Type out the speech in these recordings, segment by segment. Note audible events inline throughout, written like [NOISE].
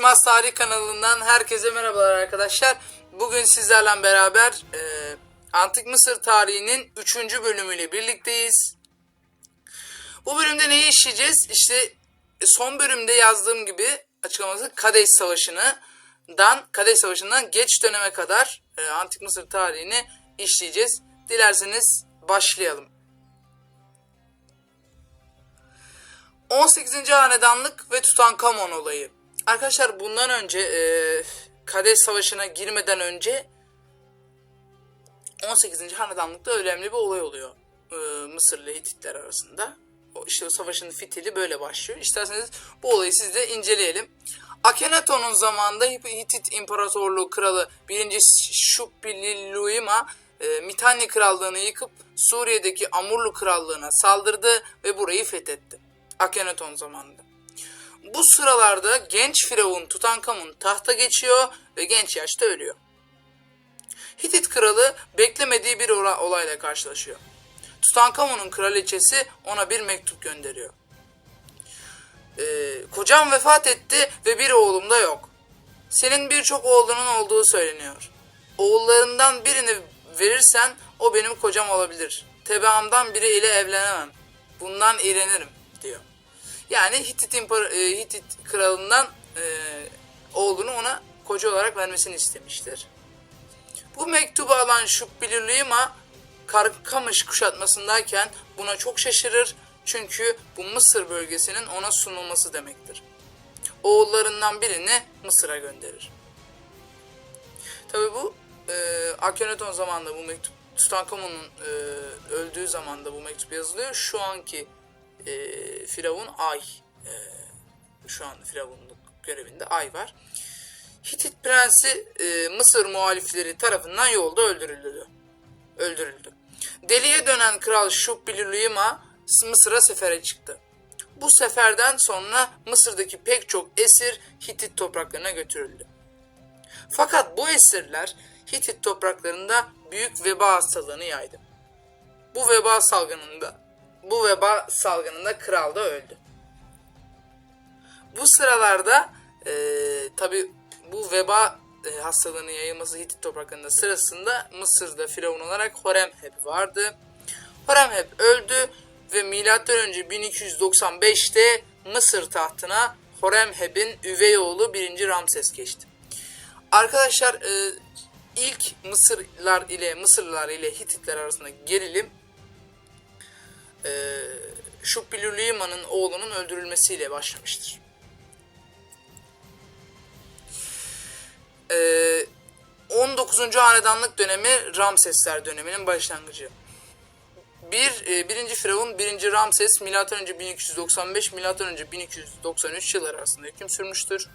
Kaçmaz Tarih kanalından herkese merhabalar arkadaşlar. Bugün sizlerle beraber e, Antik Mısır tarihinin 3. bölümüyle birlikteyiz. Bu bölümde neyi işleyeceğiz? İşte e, son bölümde yazdığım gibi açıklaması Kadeş Savaşı'ndan Kadeş Savaşı'ndan geç döneme kadar e, Antik Mısır tarihini işleyeceğiz. Dilerseniz başlayalım. 18. Hanedanlık ve Tutankamon olayı. Arkadaşlar bundan önce e, Kadeş Savaşı'na girmeden önce 18. Hanedanlıkta önemli bir olay oluyor. E, Mısır ile Hititler arasında. O işte o savaşın fitili böyle başlıyor. İsterseniz bu olayı siz de inceleyelim. Akhenaton'un zamanında Hitit İmparatorluğu Kralı 1. Şupililluima e, Mitanni Krallığını yıkıp Suriye'deki Amurlu Krallığına saldırdı ve burayı fethetti. Akhenaton zamanında. Bu sıralarda genç firavun Tutankamun tahta geçiyor ve genç yaşta ölüyor. Hitit kralı beklemediği bir ola- olayla karşılaşıyor. Tutankamun'un kraliçesi ona bir mektup gönderiyor. Ee, kocam vefat etti ve bir oğlum da yok. Senin birçok oğlunun olduğu söyleniyor. Oğullarından birini verirsen o benim kocam olabilir. Tebaamdan biri ile evlenemem. Bundan iğrenirim diyor. Yani Hitit, İmpar- e, Hitit kralından e, oğlunu ona koca olarak vermesini istemiştir. Bu mektubu alan Şubbilülüyma Karkamış kuşatmasındayken buna çok şaşırır çünkü bu Mısır bölgesinin ona sunulması demektir. Oğullarından birini Mısır'a gönderir. Tabi bu e, Akhenaton zamanında bu mektup Tutankamon'un e, öldüğü zamanda bu mektup yazılıyor. Şu anki e, Firavun Ay. E, şu an Firavunluk görevinde Ay var. Hitit prensi e, Mısır muhalifleri tarafından yolda öldürüldü. Öldürüldü. Deliye dönen kral Şubbilülüyma Mısır'a sefere çıktı. Bu seferden sonra Mısır'daki pek çok esir Hitit topraklarına götürüldü. Fakat bu esirler Hitit topraklarında büyük veba hastalığını yaydı. Bu veba salgınında bu veba salgınında kral da öldü. Bu sıralarda e, tabi bu veba e, hastalığının yayılması Hitit topraklarında sırasında Mısır'da firavun olarak Horemheb vardı. Horemheb öldü ve milattan önce 1295'te Mısır tahtına Horemheb'in üvey oğlu 1. Ramses geçti. Arkadaşlar e, ilk Mısırlar ile Mısırlılar ile Hititler arasında gerilim e, Şubbilülüyma'nın oğlunun öldürülmesiyle başlamıştır. E, 19. hanedanlık dönemi Ramsesler döneminin başlangıcı. Bir, e, birinci Firavun, birinci Ramses, milattan önce 1295, milattan önce 1293 yılları arasında hüküm sürmüştür.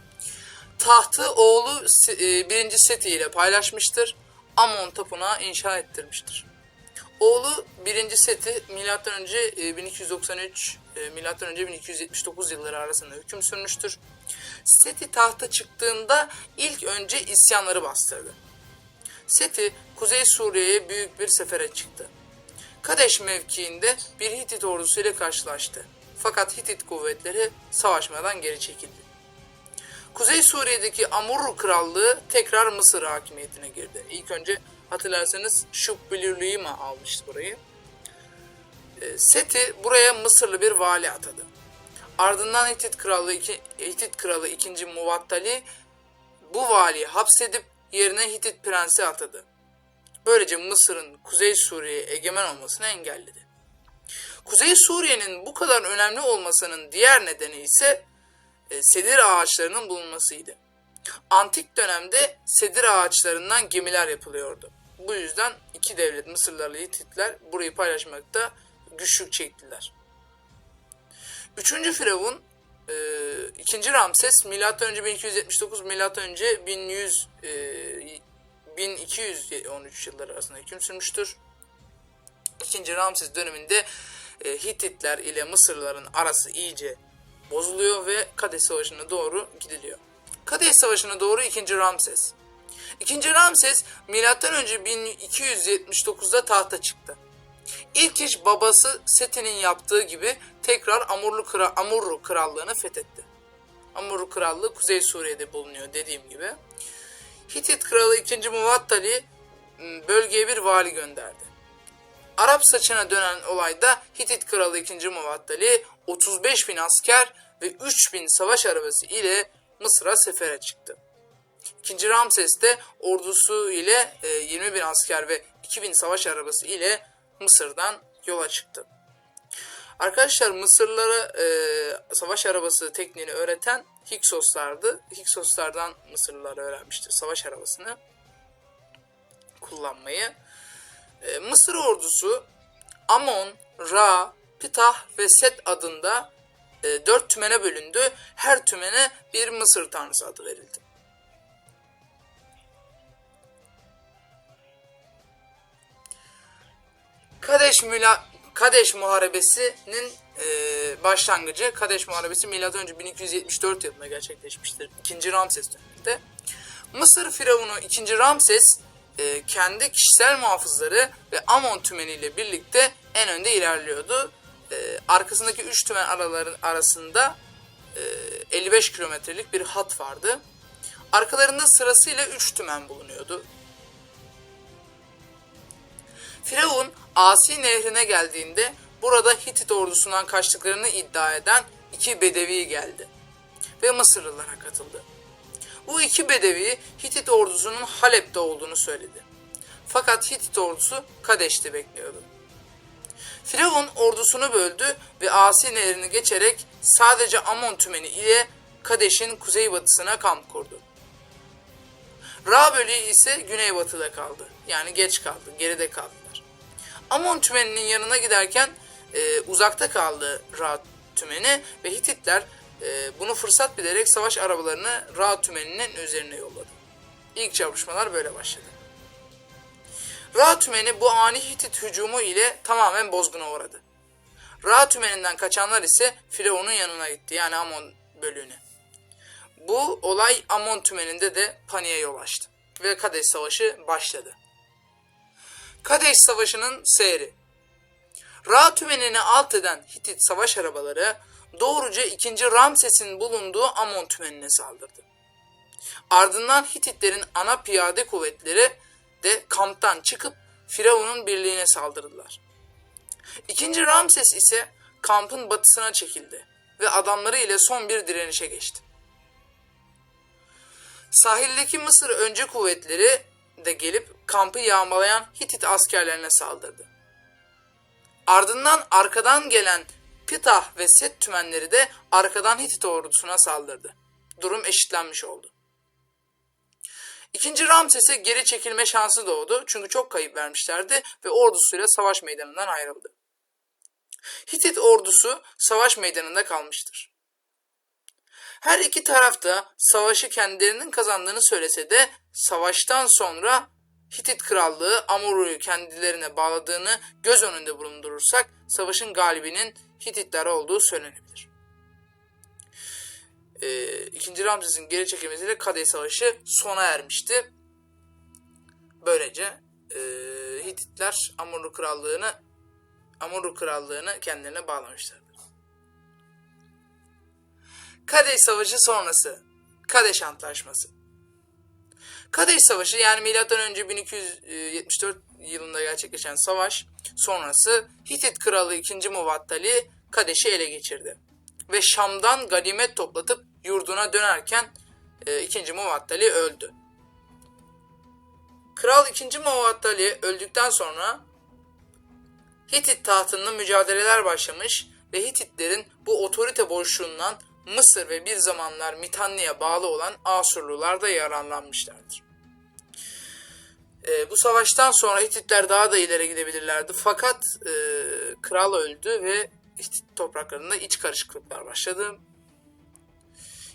Tahtı oğlu e, birinci Seti ile paylaşmıştır. Amon tapınağı inşa ettirmiştir. Oğlu 1. Seti milattan önce e, 1293 e, milattan önce 1279 yılları arasında hüküm sürmüştür. Seti tahta çıktığında ilk önce isyanları bastırdı. Seti Kuzey Suriye'ye büyük bir sefere çıktı. Kadeş mevkiinde bir Hitit ordusu ile karşılaştı. Fakat Hitit kuvvetleri savaşmadan geri çekildi. Kuzey Suriye'deki Amurru Krallığı tekrar Mısır hakimiyetine girdi. İlk önce hatırlarsanız Şubbilülüyma almıştı burayı. E, Seti buraya Mısırlı bir vali atadı. Ardından Hitit Kralı, Hitit Kralı 2. Muvattali bu valiyi hapsedip yerine Hitit Prensi atadı. Böylece Mısır'ın Kuzey Suriye'ye egemen olmasını engelledi. Kuzey Suriye'nin bu kadar önemli olmasının diğer nedeni ise e, sedir ağaçlarının bulunmasıydı. Antik dönemde sedir ağaçlarından gemiler yapılıyordu. Bu yüzden iki devlet Mısırlarla Hititler burayı paylaşmakta güçlük çektiler. Üçüncü Firavun, e, ikinci Ramses milattan önce 1279 milattan önce 1100 e, 1213 yılları arasında hüküm sürmüştür. İkinci Ramses döneminde e, Hititler ile Mısırlıların arası iyice bozuluyor ve Kadeş Savaşı'na doğru gidiliyor. Kadeş Savaşı'na doğru 2. Ramses. 2. Ramses önce 1279'da tahta çıktı. İlk iş babası Seti'nin yaptığı gibi tekrar Amurlu Kra Amurru krallığını fethetti. Amur Krallığı Kuzey Suriye'de bulunuyor dediğim gibi. Hitit Kralı 2. Muvattali m, bölgeye bir vali gönderdi. Arap saçına dönen olayda Hitit Kralı 2. Muvattali 35 bin asker ve 3 bin savaş arabası ile Mısır'a sefere çıktı. İkinci Ramses de ordusu ile e, 20 bin asker ve 2 bin savaş arabası ile Mısır'dan yola çıktı. Arkadaşlar Mısırlara e, savaş arabası tekniğini öğreten Hiksoslardı. Hiksoslardan Mısırlılar öğrenmiştir savaş arabasını kullanmayı. E, Mısır ordusu Amon, Ra, Pitah ve Set adında e, dört tümene bölündü. Her tümene bir Mısır tanrısı adı verildi. Kadeş Müla Kadeş Muharebesi'nin e, başlangıcı Kadeş Muharebesi M.Ö. 1274 yılında gerçekleşmiştir. 2. Ramses döneminde. Mısır Firavunu 2. Ramses e, kendi kişisel muhafızları ve Amon tümeniyle birlikte en önde ilerliyordu. E, arkasındaki 3 tümen araların arasında e, 55 kilometrelik bir hat vardı. Arkalarında sırasıyla 3 tümen bulunuyordu. Firavun Asi nehrine geldiğinde burada Hitit ordusundan kaçtıklarını iddia eden iki bedevi geldi ve Mısırlılara katıldı. Bu iki bedevi Hitit ordusunun Halep'te olduğunu söyledi. Fakat Hitit ordusu Kadeş'te bekliyordu. Firavun ordusunu böldü ve Asi nehrini geçerek sadece Amon tümeni ile Kadeş'in kuzeybatısına kamp kurdu. Ra bölüğü ise güneybatıda kaldı. Yani geç kaldı, geride kaldılar. Amon tümeninin yanına giderken e, uzakta kaldı Ra tümeni ve Hititler e, bunu fırsat bilerek savaş arabalarını Ra tümeninin üzerine yolladı. İlk çarpışmalar böyle başladı. Ra tümeni bu ani Hitit hücumu ile tamamen bozguna uğradı. Ra tümeninden kaçanlar ise Firavun'un yanına gitti yani Amon bölüğüne. Bu olay Amon tümeninde de paniğe yol açtı ve Kadeş Savaşı başladı. Kadeş Savaşı'nın seyri. Ra tümenini alt eden Hitit savaş arabaları doğruca 2. Ramses'in bulunduğu Amon tümenine saldırdı. Ardından Hititlerin ana piyade kuvvetleri de kamptan çıkıp Firavun'un birliğine saldırdılar. 2. Ramses ise kampın batısına çekildi ve adamları ile son bir direnişe geçti. Sahildeki Mısır önce kuvvetleri de gelip kampı yağmalayan Hitit askerlerine saldırdı. Ardından arkadan gelen Pitah ve Set tümenleri de arkadan Hitit ordusuna saldırdı. Durum eşitlenmiş oldu. İkinci Ramses'e geri çekilme şansı doğdu çünkü çok kayıp vermişlerdi ve ordusuyla savaş meydanından ayrıldı. Hitit ordusu savaş meydanında kalmıştır. Her iki tarafta savaşı kendilerinin kazandığını söylese de savaştan sonra Hitit krallığı Amuru'yu kendilerine bağladığını göz önünde bulundurursak savaşın galibinin Hititler olduğu söylenebilir. Ee, İkinci Ramses'in geri çekilmesiyle Kadey Savaşı sona ermişti. Böylece e, Hititler Amurlu krallığını Amurlu krallığını kendilerine bağlamışlardır. Kadeş Savaşı sonrası Kadeş Antlaşması Kadeş Savaşı yani M.Ö. 1274 yılında gerçekleşen savaş sonrası Hitit Kralı 2. Muvattali Kadeş'i ele geçirdi. Ve Şam'dan ganimet toplatıp yurduna dönerken e, 2. Muvattali öldü. Kral 2. Muvattali öldükten sonra Hitit tahtında mücadeleler başlamış ve Hititlerin bu otorite boşluğundan Mısır ve bir zamanlar Mitanni'ye bağlı olan Asurlular da yararlanmışlardır. E, bu savaştan sonra Hititler daha da ileri gidebilirlerdi. Fakat e, kral öldü ve Hitit topraklarında iç karışıklıklar başladı.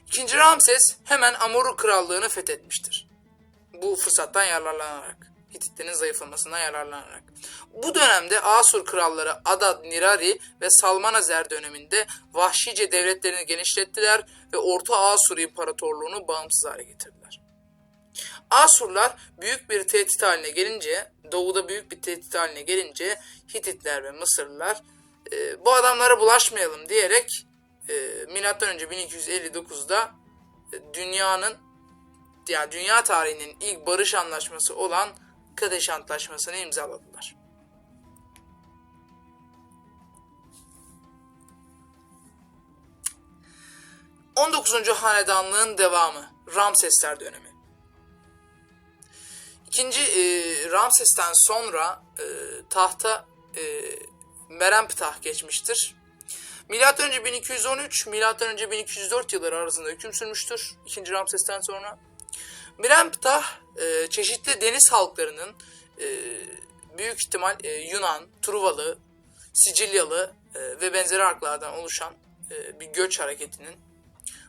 İkinci Ramses hemen Amuru krallığını fethetmiştir. Bu fırsattan yararlanarak. Hititlerin zayıflamasından yararlanarak. Bu dönemde Asur kralları Adad, Nirari ve Salmanazer döneminde vahşice devletlerini genişlettiler ve Orta Asur İmparatorluğunu bağımsız hale getirdiler. Asurlar büyük bir tehdit haline gelince, doğuda büyük bir tehdit haline gelince Hititler ve Mısırlılar e, bu adamlara bulaşmayalım diyerek e, önce 1259'da e, dünyanın yani dünya tarihinin ilk barış anlaşması olan Kadeş Antlaşması'nı imzaladılar. ...19. Hanedanlığın devamı... ...Ramsesler dönemi. İkinci e, Ramses'ten sonra e, tahta e, Meremptah geçmiştir. Milattan önce 1213, milattan önce 1204 yılları arasında hüküm sürmüştür. İkinci Ramses'ten sonra. Meremptah e, çeşitli deniz halklarının e, büyük ihtimal e, Yunan, Truvalı, Sicilyalı e, ve benzeri halklardan oluşan e, bir göç hareketinin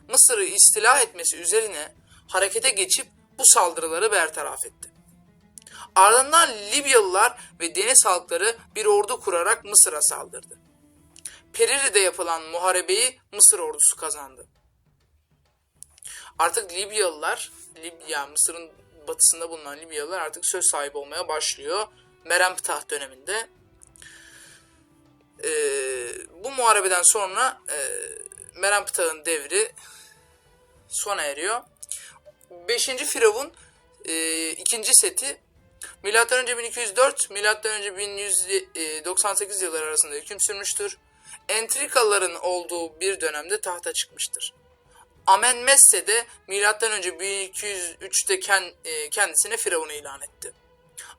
Mısır'ı istila etmesi üzerine harekete geçip bu saldırıları bertaraf etti. Ardından Libyalılar ve deniz halkları bir ordu kurarak Mısır'a saldırdı. Periri'de yapılan muharebeyi Mısır ordusu kazandı. Artık Libyalılar, Libya, Mısır'ın batısında bulunan Libyalılar artık söz sahibi olmaya başlıyor. Meremptah döneminde. Ee, bu muharebeden sonra e, Meremptah'ın devri sona eriyor. Beşinci Firavun e, ikinci seti Milattan önce 1204, milattan önce 1198 yılları arasında hüküm sürmüştür. Entrikaların olduğu bir dönemde tahta çıkmıştır. Amenmesse de önce 1203'te kendisine firavun ilan etti.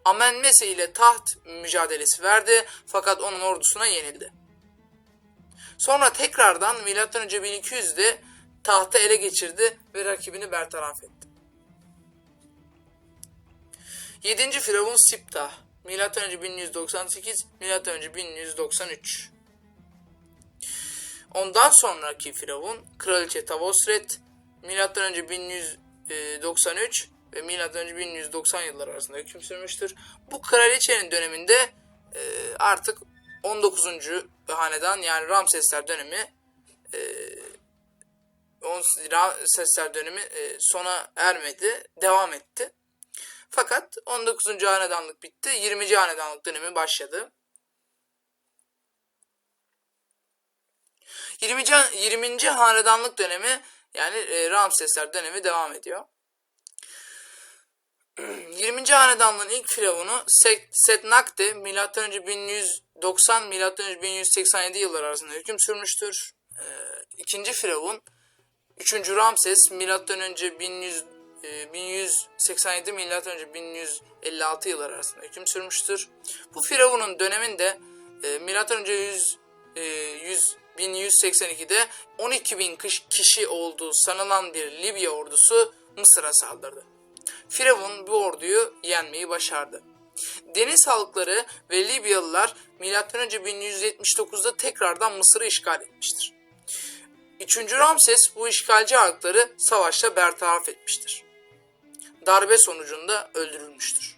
Amenmesse ile taht mücadelesi verdi fakat onun ordusuna yenildi. Sonra tekrardan önce 1200'de tahtı ele geçirdi ve rakibini bertaraf etti. 7. Firavun Siptah önce 1198 Milattan önce 1193 Ondan sonraki Firavun Kraliçe Tavosret önce 1193 ve önce 1190 yılları arasında hüküm sürmüştür. Bu kraliçenin döneminde e, artık 19. hanedan yani Ramsesler dönemi e, Ramsesler dönemi e, sona ermedi, devam etti. Fakat 19. hanedanlık bitti. 20. hanedanlık dönemi başladı. 20. 20. hanedanlık dönemi yani e, Ramsesler dönemi devam ediyor. [CLEARS THROAT] 20. hanedanlığın ilk firavunu Setnak'te önce 1190 milattan önce 1187 yıllar arasında hüküm sürmüştür. E, ikinci firavun 3. Ramses önce 1100 1187 ee, milat önce 1156 yıllar arasında hüküm sürmüştür. Bu firavunun döneminde e, milat önce 100, e, 100 1182'de 12 bin kişi olduğu sanılan bir Libya ordusu Mısır'a saldırdı. Firavun bu orduyu yenmeyi başardı. Deniz halkları ve Libyalılar M.Ö. 1179'da tekrardan Mısır'ı işgal etmiştir. 3. Ramses bu işgalci halkları savaşla bertaraf etmiştir darbe sonucunda öldürülmüştür.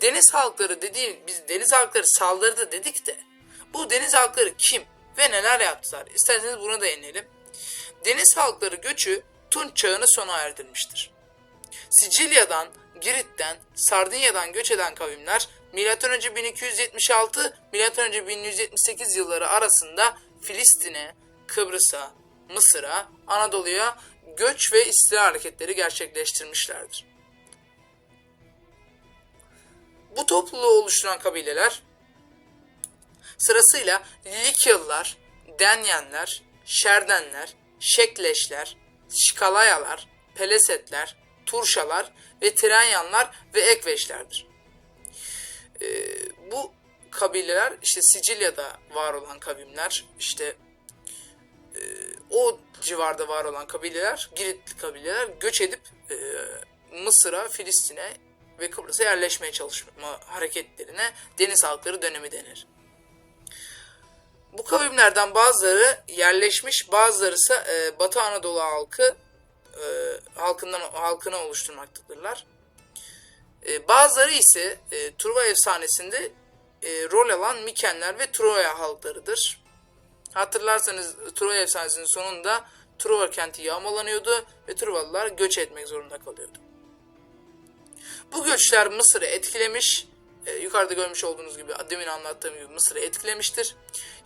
Deniz halkları dediğim biz deniz halkları saldırdı dedik de bu deniz halkları kim ve neler yaptılar? İsterseniz buna da inelim. Deniz halkları göçü Tunç çağını sona erdirmiştir. Sicilya'dan, Girit'ten, Sardinya'dan göç eden kavimler M.Ö. 1276 M.Ö. 1178 yılları arasında Filistin'e, Kıbrıs'a, Mısır'a, Anadolu'ya göç ve istila hareketleri gerçekleştirmişlerdir. Bu topluluğu oluşturan kabileler sırasıyla Likyalılar, Denyenler, Şerdenler, Şekleşler, Şikalayalar, Pelesetler, Turşalar ve Trenyanlar ve Ekveşlerdir. Ee, bu kabileler işte Sicilya'da var olan kavimler işte e, o civarda var olan kabileler, Giritli kabileler göç edip e, Mısır'a, Filistin'e ve Kıbrıs'a yerleşmeye çalışma hareketlerine deniz halkları dönemi denir. Bu kavimlerden bazıları yerleşmiş, bazıları ise e, Batı Anadolu halkı e, halkından halkını oluşturmaktadırlar. E, bazıları ise e, Truva efsanesinde e, rol alan Mikenler ve Troya halklarıdır. Hatırlarsanız Troya efsanesinin sonunda Truva kenti yağmalanıyordu ve Truvalılar göç etmek zorunda kalıyordu. Bu göçler Mısır'ı etkilemiş e, yukarıda görmüş olduğunuz gibi demin anlattığım gibi Mısır'ı etkilemiştir.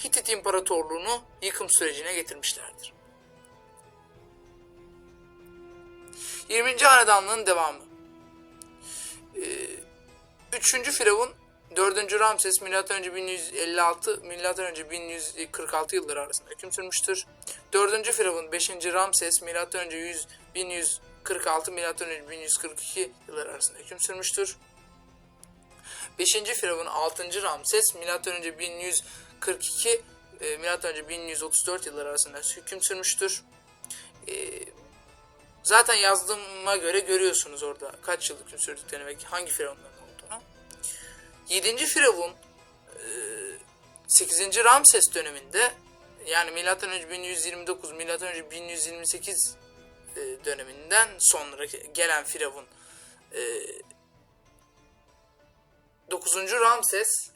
Hitit İmparatorluğunu yıkım sürecine getirmişlerdir. 20. Hanedanlığın devamı. Ee, 3. Firavun 4. Ramses M.Ö. 1156 M.Ö. 1146 yılları arasında hüküm sürmüştür. 4. Firavun 5. Ramses M.Ö. 100 1146 M.Ö. 1142 yılları arasında hüküm sürmüştür. 5. Firavun 6. Ramses M.Ö. 1142 e, M.Ö. 1134 yılları arasında hüküm sürmüştür. E, zaten yazdığıma göre görüyorsunuz orada kaç yıl hüküm sürdüklerini ve hangi firavunların olduğunu. 7. Firavun e, 8. Ramses döneminde yani M.Ö. 1129 M.Ö. 1128 e, döneminden sonra gelen firavun e, 9. Ramses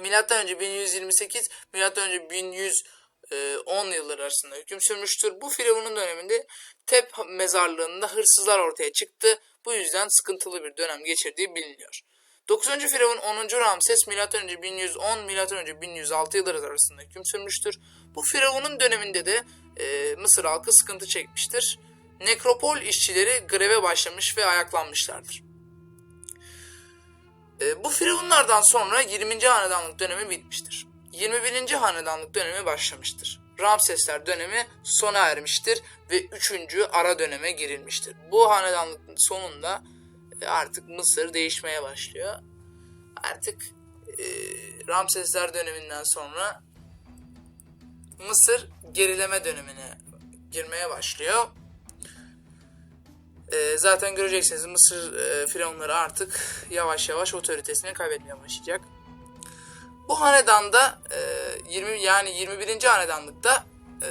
Milattan önce 1128 Milattan önce 1110 yılları arasında hüküm sürmüştür. Bu firavunun döneminde Tep mezarlığında hırsızlar ortaya çıktı. Bu yüzden sıkıntılı bir dönem geçirdiği biliniyor. 9. Firavun 10. Ramses önce 1110 Milattan önce 1106 yılları arasında hüküm sürmüştür. Bu firavunun döneminde de e, Mısır halkı sıkıntı çekmiştir. Nekropol işçileri greve başlamış ve ayaklanmışlardır. E, bu firavunlardan sonra 20. hanedanlık dönemi bitmiştir. 21. hanedanlık dönemi başlamıştır. Ramsesler dönemi sona ermiştir ve 3. ara döneme girilmiştir. Bu hanedanlık sonunda e, artık Mısır değişmeye başlıyor. Artık e, Ramsesler döneminden sonra Mısır gerileme dönemine girmeye başlıyor. E, zaten göreceksiniz Mısır e, firavunları artık yavaş yavaş otoritesini kaybetmeye başlayacak. Bu hanedanda e, 20 yani 21. hanedanlıkta e,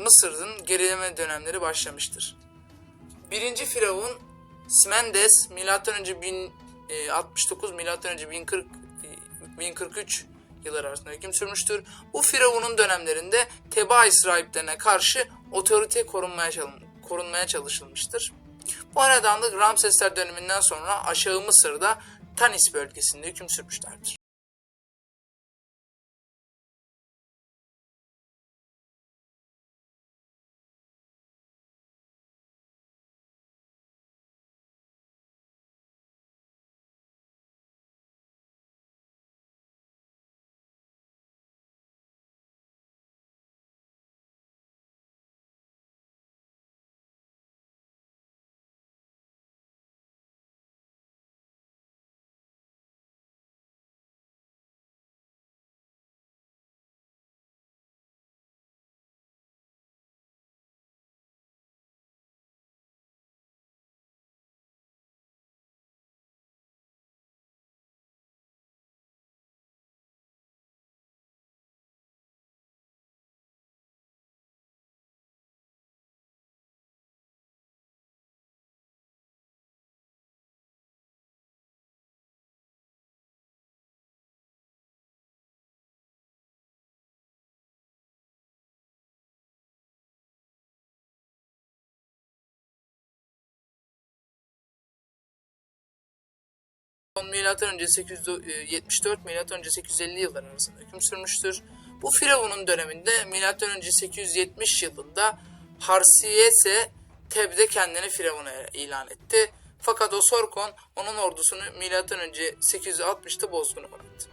Mısır'ın gerileme dönemleri başlamıştır. Birinci firavun milattan önce 1069 milattan önce 1040 1043 yılları arasında hüküm sürmüştür. Bu firavunun dönemlerinde Teba İsraillerine karşı otorite korunmaya, korunmaya çalışılmıştır. Bu hanedanlık Ramsesler döneminden sonra Aşağı Mısır'da Tanis bölgesinde hüküm sürmüşlerdir. Önce 874 milattan önce 850 yıllar arasında hüküm sürmüştür. Bu firavunun döneminde önce 870 yılında Harsiyese Teb'de kendini firavuna ilan etti. Fakat Osorkon onun ordusunu önce 860'ta bozguna uğrattı.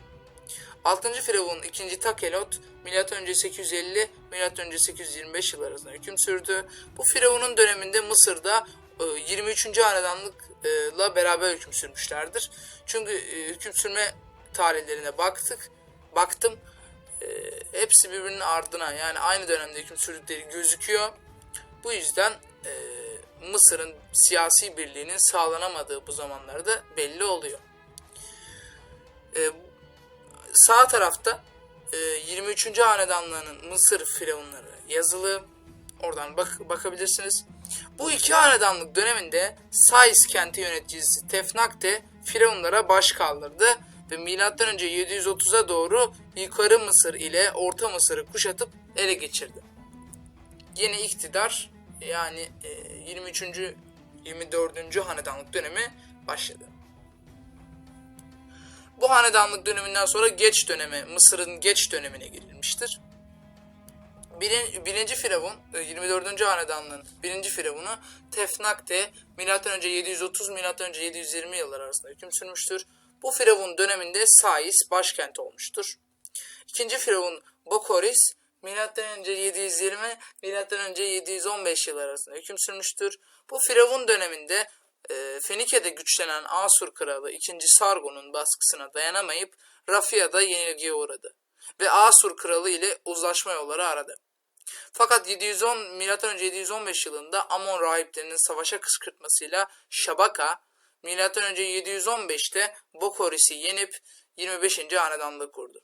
6. Firavun 2. Takelot önce 850 milattan önce 825 yıllar arasında hüküm sürdü. Bu firavunun döneminde Mısır'da 23. hanedanlıkla beraber hüküm sürmüşlerdir. Çünkü e, hüküm sürme tarihlerine baktık, baktım. E, hepsi birbirinin ardına yani aynı dönemde hüküm sürdükleri gözüküyor. Bu yüzden e, Mısır'ın siyasi birliğinin sağlanamadığı bu zamanlarda belli oluyor. Sağ tarafta 23. hanedanlığının Mısır firavunları yazılı. Oradan bak bakabilirsiniz. Bu iki hanedanlık döneminde Sais kenti yöneticisi Tefnakte Firavunlara baş kaldırdı ve M.Ö. 730'a doğru Yukarı Mısır ile Orta Mısır'ı kuşatıp ele geçirdi. Yeni iktidar yani 23. 24. hanedanlık dönemi başladı. Bu hanedanlık döneminden sonra geç döneme, Mısır'ın geç dönemine girilmiştir. Birin, birinci Firavun, e, 24. hanedanlığın birinci Firavunu Tefnakte M.Ö. 730 M.Ö. 720 yıllar arasında hüküm sürmüştür. Bu Firavun döneminde Sais başkent olmuştur. İkinci Firavun Bokoris M.Ö. 720 M.Ö. 715 yıllar arasında hüküm sürmüştür. Bu Firavun döneminde e, Fenike'de güçlenen Asur kralı 2. Sargon'un baskısına dayanamayıp Rafia'da yenilgiye uğradı ve Asur kralı ile uzlaşma yolları aradı. Fakat 710 M.Ö. 715 yılında Amon rahiplerinin savaşa kışkırtmasıyla Şabaka M.Ö. 715'te Bokoris'i yenip 25. hanedanlığı kurdu.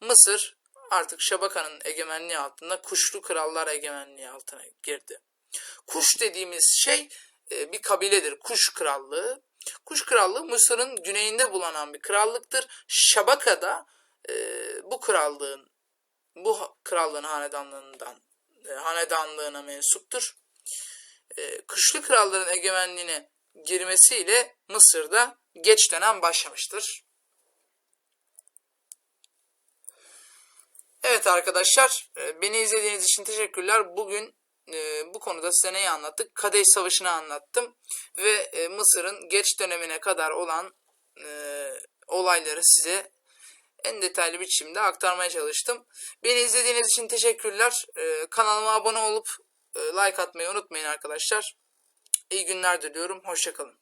Mısır artık Şabaka'nın egemenliği altında Kuşlu krallar egemenliği altına girdi. Kuş dediğimiz şey e, bir kabiledir. Kuş krallığı. Kuş krallığı Mısır'ın güneyinde bulunan bir krallıktır. Şabaka'da e, bu krallığın bu krallığın hanedanlığından e, hanedanlığına mensuptur. E, Kuşlu kralların egemenliğine girmesiyle Mısır'da geç dönem başlamıştır. Evet arkadaşlar, e, beni izlediğiniz için teşekkürler. Bugün e, bu konuda size neyi anlattık? Kadeş Savaşı'nı anlattım ve Mısır'ın geç dönemine kadar olan olayları size en detaylı biçimde aktarmaya çalıştım. Beni izlediğiniz için teşekkürler. E, kanalıma abone olup e, like atmayı unutmayın arkadaşlar. İyi günler diliyorum. Hoşçakalın.